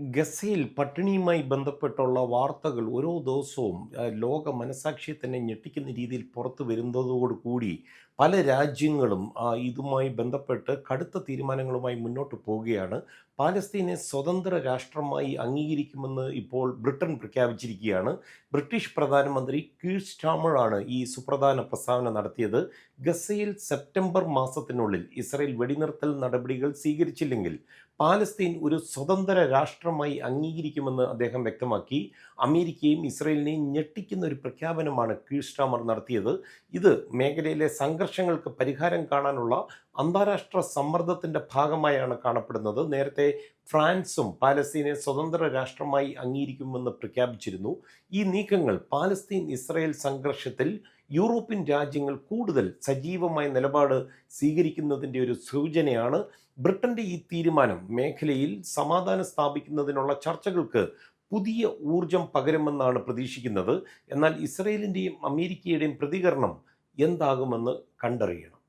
ഗസയിൽ പട്ടിണിയുമായി ബന്ധപ്പെട്ടുള്ള വാർത്തകൾ ഓരോ ദിവസവും ലോക മനസാക്ഷിയെ തന്നെ ഞെട്ടിക്കുന്ന രീതിയിൽ പുറത്തു വരുന്നതോടുകൂടി പല രാജ്യങ്ങളും ഇതുമായി ബന്ധപ്പെട്ട് കടുത്ത തീരുമാനങ്ങളുമായി മുന്നോട്ട് പോവുകയാണ്. പാലസ്തീനെ സ്വതന്ത്ര രാഷ്ട്രമായി അംഗീകരിക്കുമെന്ന് ഇപ്പോൾ ബ്രിട്ടൻ പ്രഖ്യാപിച്ചിരിക്കുകയാണ്. ബ്രിട്ടീഷ് പ്രധാനമന്ത്രി കീർ സ്റ്റാമറാണ് ഈ സുപ്രധാന പ്രസ്താവന നടത്തിയത്. ഗസയിൽ സെപ്റ്റംബർ മാസത്തിനുള്ളിൽ ഇസ്രയേൽ വെടിനിർത്തൽ നടപടികൾ സ്വീകരിച്ചില്ലെങ്കിൽ പാലസ്തീൻ ഒരു സ്വതന്ത്ര രാഷ്ട്രമായി അംഗീകരിക്കുമെന്ന് അദ്ദേഹം വ്യക്തമാക്കി. അമേരിക്കയും ഇസ്രയേലിനെയും ഞെട്ടിക്കുന്ന ഒരു പ്രഖ്യാപനമാണ് കീഴ്സ്റ്റാമർ നടത്തിയത്. ഇത് മേഖലയിലെ സംഘർഷങ്ങൾക്ക് പരിഹാരം കാണാനുള്ള അന്താരാഷ്ട്ര സമ്മർദ്ദത്തിന്റെ ഭാഗമായാണ് കാണപ്പെടുന്നത്. നേരത്തെ ഫ്രാൻസും പാലസ്തീനെ സ്വതന്ത്ര രാഷ്ട്രമായി അംഗീകരിക്കുമെന്ന് പ്രഖ്യാപിച്ചിരുന്നു. ഈ നീക്കങ്ങൾ പാലസ്തീൻ ഇസ്രയേൽ സംഘർഷത്തിൽ യൂറോപ്യൻ രാജ്യങ്ങൾ കൂടുതൽ സജീവമായ നിലപാട് സ്വീകരിക്കുന്നതിന്റെ ഒരു സൂചനയാണ് ബ്രിട്ടന്റെ ഈ തീരുമാനം. മേഖലയിൽ സമാധാനം സ്ഥാപിക്കുന്നതിനുള്ള ചർച്ചകൾക്ക് പുതിയ ഊർജം പകരുമെന്നാണ് പ്രതീക്ഷിക്കുന്നത്. എന്നാൽ ഇസ്രയേലിന്റെയും അമേരിക്കയുടെയും പ്രതികരണം എന്താകുമെന്ന് കണ്ടറിയണം.